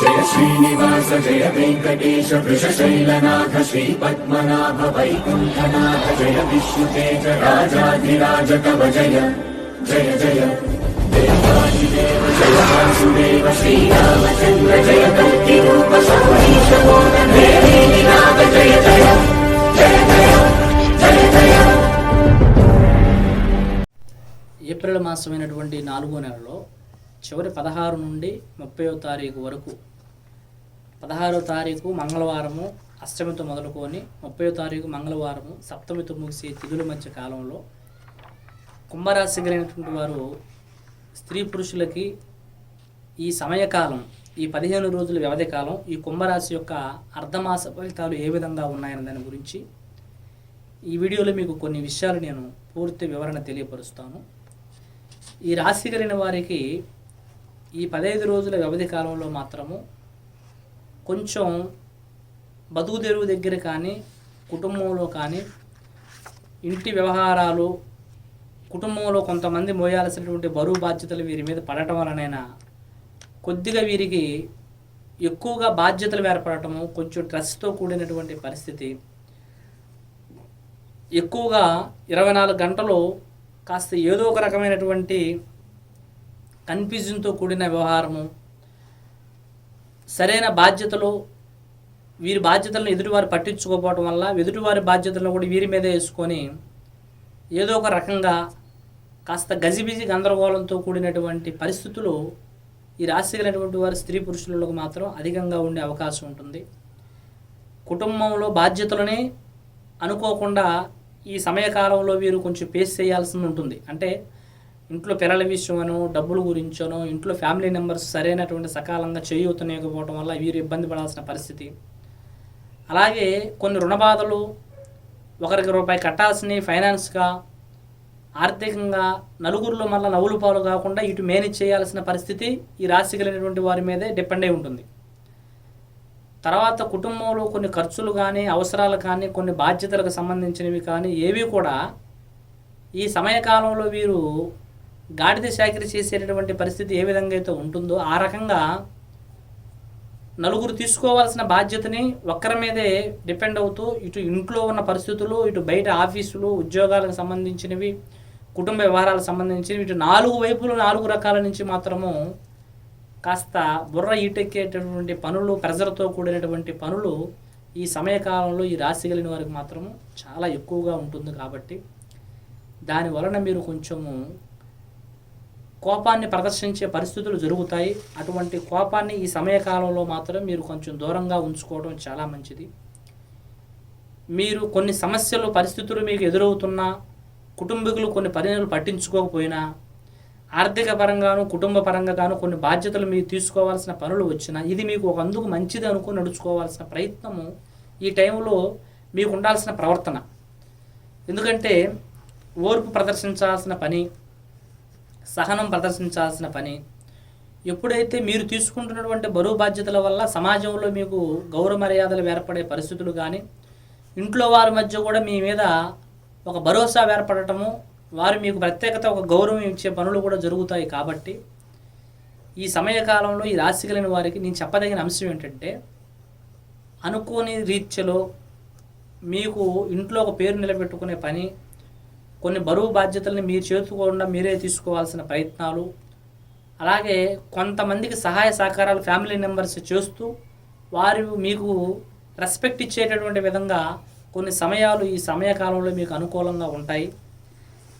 జయ శ్రీనివాస జయ వెంకటేశ వృషశైలనాథ శ్రీ పద్మనాభ వైకుంఠనాథ జయ విష్ణుతేజ రాజాధిరాజ కవ జయ జయ జయ. దేవాదిదేవ జయ వాసుదేవ శ్రీరామచంద్ర జయ కల్కి రూప సౌరీశ నాథ జయ జయ జయ జయ జయ జయ. ఏప్రిల్ మాసమైనటువంటి నాలుగో నెలలో చివరి పదహారు నుండి ముప్పయో తారీఖు వరకు. పదహారో తారీఖు మంగళవారము అష్టమితో మొదలుకొని ముప్పయో తారీఖు మంగళవారము సప్తమితో ముగిసే తిథుల మధ్య కాలంలో కుంభరాశి కలిగినటువంటి వారు స్త్రీ పురుషులకి ఈ సమయకాలం ఈ పదిహేను రోజుల వ్యవధి కాలం ఈ కుంభరాశి యొక్క అర్ధమాస ఫలితాలు ఏ విధంగా ఉన్నాయన్న దాని గురించి ఈ వీడియోలో మీకు కొన్ని విషయాలు నేను పూర్తి వివరణ తెలియపరుస్తాను. ఈ రాశి కలిగిన వారికి ఈ పదహైదు రోజుల వ్యవధి కాలంలో మాత్రము కొంచెం బతుకు తెరువు దగ్గర కానీ కుటుంబంలో కానీ ఇంటి వ్యవహారాలు కుటుంబంలో కొంతమంది మోయాల్సినటువంటి బరువు బాధ్యతలు వీరి మీద పడటం వలనైనా కొద్దిగా వీరికి ఎక్కువగా బాధ్యతలు ఏర్పడటము కొంచెం స్ట్రెస్తో కూడినటువంటి పరిస్థితి. ఎక్కువగా ఇరవై నాలుగు గంటలు కాస్త ఏదో ఒక రకమైనటువంటి కన్ఫ్యూజన్తో కూడిన వ్యవహారము సరైన బాధ్యతలు వీరి బాధ్యతలను ఎదుటివారు పట్టించుకోకపోవడం వల్ల ఎదుటివారి బాధ్యతలను కూడా వీరి మీదే వేసుకొని ఏదో ఒక రకంగా కాస్త గజిబిజి గందరగోళంతో కూడినటువంటి పరిస్థితులు ఈ రాశి కలిగినటువంటి వారి స్త్రీ పురుషులకు మాత్రం అధికంగా ఉండే అవకాశం ఉంటుంది. కుటుంబంలో బాధ్యతలని అనుకోకుండా ఈ సమయకాలంలో వీరు కొంచెం ఫేస్ చేయాల్సి ఉంటుంది. అంటే ఇంట్లో పిల్లల విషయమనో డబ్బుల గురించోనో ఇంట్లో ఫ్యామిలీ మెంబర్స్ సరైనటువంటి సకాలంగా చేయూతనేయకపోవడం వల్ల వీరు ఇబ్బంది పడాల్సిన పరిస్థితి. అలాగే కొన్ని రుణ బాధలు ఒకరికి రూపాయి కట్టాల్సినవి ఫైనాన్స్గా ఆర్థికంగా నలుగురిలో మళ్ళీ నవ్వులు పాలు కాకుండా ఇటు మేనేజ్ చేయాల్సిన పరిస్థితి ఈ రాశి కలిగినటువంటి వారి మీదే డిపెండ్ అయి ఉంటుంది. తర్వాత కుటుంబంలో కొన్ని ఖర్చులు కానీ అవసరాలు కానీ కొన్ని బాధ్యతలకు సంబంధించినవి కానీ ఏవి కూడా ఈ సమయకాలంలో వీరు గాడిద శాఖరి చేసేటటువంటి పరిస్థితి ఏ విధంగా అయితే ఉంటుందో ఆ రకంగా నలుగురు తీసుకోవాల్సిన బాధ్యతని ఒక్కరి మీదే డిపెండ్ అవుతూ ఇటు ఇంట్లో ఉన్న పరిస్థితులు ఇటు బయట ఆఫీసులు ఉద్యోగాలకు సంబంధించినవి కుటుంబ వ్యవహారాలకు సంబంధించినవి ఇటు నాలుగు వైపులు నాలుగు రకాల నుంచి మాత్రము కాస్త బుర్ర ఈటెక్కేటటువంటి పనులు ప్రెజర్తో కూడినటువంటి పనులు ఈ సమయకాలంలో ఈ రాశి కలిగిన వారికి మాత్రము చాలా ఎక్కువగా ఉంటుంది కాబట్టి దాని వలన మీరు కొంచెము కోపాన్ని ప్రదర్శించే పరిస్థితులు జరుగుతాయి. అటువంటి కోపాన్ని ఈ సమయకాలంలో మాత్రం మీరు కొంచెం దూరంగా ఉంచుకోవడం చాలా మంచిది. మీరు కొన్ని సమస్యలు పరిస్థితులు మీకు ఎదురవుతున్నా కుటుంబీకులు కొన్ని పనులు పట్టించుకోకపోయినా ఆర్థిక పరంగాను కుటుంబ పరంగా గాను కొన్ని బాధ్యతలు మీరు తీసుకోవాల్సిన పనులు వచ్చినా ఇది మీకు ఒక అందుకు మంచిది అనుకుని నడుచుకోవాల్సిన ప్రయత్నము ఈ టైంలో మీకు ఉండాల్సిన ప్రవర్తన. ఎందుకంటే ఓర్పు ప్రదర్శించాల్సిన పని సహనం ప్రదర్శించాల్సిన పని. ఎప్పుడైతే మీరు తీసుకుంటున్నటువంటి బరువు బాధ్యతల వల్ల సమాజంలో మీకు గౌరవ మర్యాదలు ఏర్పడే పరిస్థితులు కానీ ఇంట్లో వారి మధ్య కూడా మీ మీద ఒక భరోసా ఏర్పడటము వారు మీకు ప్రత్యేకత ఒక గౌరవం ఇచ్చే పనులు కూడా జరుగుతాయి కాబట్టి ఈ సమయకాలంలో ఈ రాశి కలిగిన వారికి నేను చెప్పదగిన అంశం ఏంటంటే అనుకోని రీత్యలో మీకు ఇంట్లో ఒక పేరు నిలబెట్టుకునే పని కొన్ని బరువు బాధ్యతల్ని మీరు చేతుకోకుండా మీరే తీసుకోవాల్సిన ప్రయత్నాలు అలాగే కొంతమందికి సహాయ సహకారాలు ఫ్యామిలీ మెంబర్స్ చేస్తూ వారు మీకు రెస్పెక్ట్ ఇచ్చేటటువంటి విధంగా కొన్ని సమయాలు ఈ సమయకాలంలో మీకు అనుకూలంగా ఉంటాయి.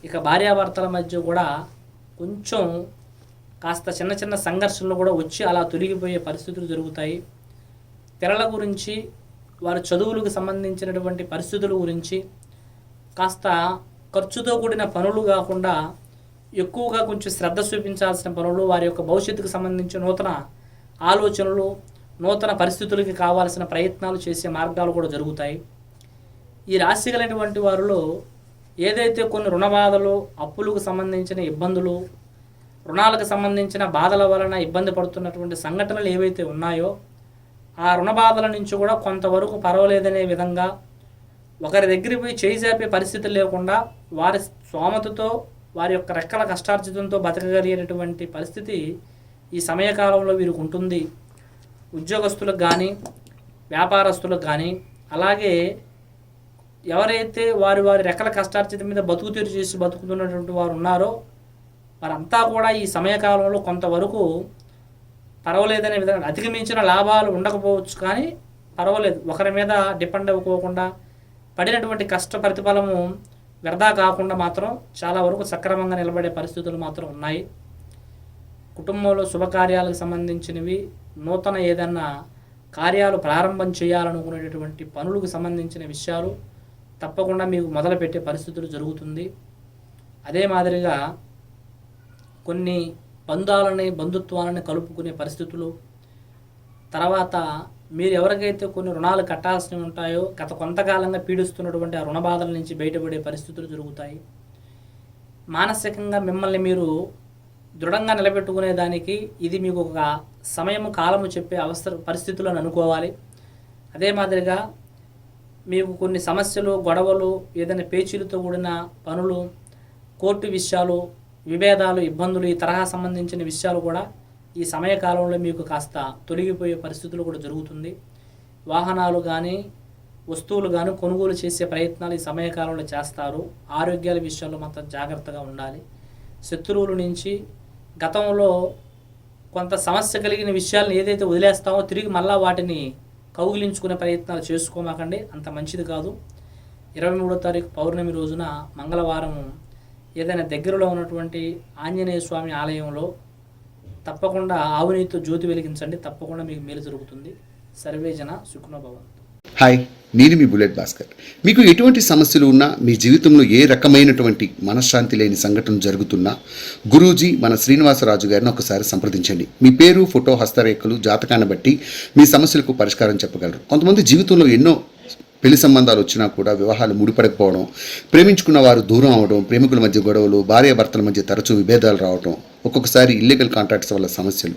ఇక భార్యాభర్తల మధ్య కూడా కొంచెం కాస్త చిన్న చిన్న సంఘర్షణలు కూడా వచ్చి అలా తొలగిపోయే పరిస్థితులు జరుగుతాయి. పిల్లల గురించి వారి చదువులకు సంబంధించినటువంటి పరిస్థితుల గురించి కాస్త ఖర్చుతో కూడిన పనులు కాకుండా ఎక్కువగా కొంచెం శ్రద్ధ చూపించాల్సిన పనులు వారి యొక్క భవిష్యత్తుకు సంబంధించిన నూతన ఆలోచనలు నూతన పరిస్థితులకి కావాల్సిన ప్రయత్నాలు చేసే మార్గాలు కూడా జరుగుతాయి. ఈ రాశి కలిగినటువంటి వారిలో ఏదైతే కొన్ని రుణ బాధలు అప్పులకు సంబంధించిన ఇబ్బందులు రుణాలకు సంబంధించిన బాధల వలన ఇబ్బంది పడుతున్నటువంటి సంఘటనలు ఏవైతే ఉన్నాయో ఆ రుణ బాధల నుంచి కూడా కొంతవరకు పర్వాలేదనే విధంగా ఒకరి దగ్గర పోయి చేయి చాపే పరిస్థితి లేకుండా వారి స్వామతతో వారి యొక్క రెక్కల కష్టార్జితంతో బతకగలిగేటటువంటి పరిస్థితి ఈ సమయకాలంలో వీరికి ఉంటుంది. ఉద్యోగస్తులకు కానీ వ్యాపారస్తులకు కానీ అలాగే ఎవరైతే వారి వారి రెక్కల కష్టార్జిత మీద బతుకు తీరు చేసి బతుకుతున్నటువంటి వారు ఉన్నారో వారంతా కూడా ఈ సమయకాలంలో కొంతవరకు పర్వాలేదనే విధంగా అధిగమించిన లాభాలు ఉండకపోవచ్చు కానీ పర్వాలేదు. ఒకరి మీద డిపెండ్ అవ్వకోకుండా పడినటువంటి కష్ట ప్రతిఫలము వ్యర్థా కాకుండా మాత్రం చాలా వరకు సక్రమంగా నిలబడే పరిస్థితులు మాత్రం ఉన్నాయి. కుటుంబంలో శుభకార్యాలకు సంబంధించినవి నూతన ఏదన్నా కార్యాలు ప్రారంభం చేయాలనుకునేటటువంటి పనులకు సంబంధించిన విషయాలు తప్పకుండా మీకు మొదలుపెట్టే పరిస్థితులు జరుగుతుంది. అదే మాదిరిగా కొన్ని బంధాలని బంధుత్వాలని కలుపుకునే పరిస్థితులు తర్వాత మీరు ఎవరికైతే కొన్ని రుణాలు కట్టాల్సి ఉంటాయో గత కొంతకాలంగా పీడిస్తున్నటువంటి ఆ రుణ బాధల నుంచి బయటపడే పరిస్థితులు జరుగుతాయి. మానసికంగా మిమ్మల్ని మీరు దృఢంగా నిలబెట్టుకునే దానికి ఇది మీకు ఒక సమయము కాలము చెప్పే అవసర పరిస్థితులను అనుకోవాలి. అదే మాదిరిగా మీకు కొన్ని సమస్యలు గొడవలు ఏదైనా పేచీలతో కూడిన పనులు కోర్టు విషయాలు విభేదాలు ఇబ్బందులు ఈ తరహా సంబంధించిన విషయాలు కూడా ఈ సమయకాలంలో మీకు కాస్త తొలగిపోయే పరిస్థితులు కూడా జరుగుతుంది. వాహనాలు కానీ వస్తువులు కానీ కొనుగోలు చేసే ప్రయత్నాలు ఈ సమయకాలంలో చేస్తారు. ఆరోగ్యాల విషయంలో మాత్రం జాగ్రత్తగా ఉండాలి. శత్రువుల నుంచి గతంలో కొంత సమస్య కలిగిన విషయాలను ఏదైతే వదిలేస్తామో తిరిగి మళ్ళా వాటిని కౌగిలించుకునే ప్రయత్నాలు చేసుకోమాకండి. అంత మంచిది కాదు. ఇరవై మూడో తారీఖు పౌర్ణమి రోజున మంగళవారం ఏదైనా దగ్గరలో ఉన్నటువంటి ఆంజనేయ స్వామి ఆలయంలో తప్పకుండా ఆవునితో జ్యోతి వెలిగించండి. తప్పకుండా మీకు మేలు జరుగుతుంది. సర్వేజన సుఖనోభవంతు హాయ్ నేను మీ బుల్లెట్ భాస్కర్. మీకు ఎటువంటి సమస్యలు ఉన్నా మీ జీవితంలో ఏ రకమైనటువంటి మనశ్శాంతి లేని సంఘటన జరుగుతున్నా గురూజీ మన శ్రీనివాసరాజు గారిని ఒకసారి సంప్రదించండి. మీ పేరు ఫోటో హస్తరేఖలు జాతకాన్ని బట్టి మీ సమస్యలకు పరిష్కారం చెప్పగలరు. కొంతమంది జీవితంలో ఎన్నో పెళ్ళి సంబంధాలు వచ్చినా కూడా వివాహాలు ముడిపడకపోవడం ప్రేమించుకున్న వారు దూరం అవడం ప్రేమికుల మధ్య గొడవలు భార్యాభర్తల మధ్య తరచూ విభేదాలు రావడం ఒక్కొక్కసారి ఇల్లీగల్ కాంట్రాక్ట్స్ వల్ల సమస్యలు.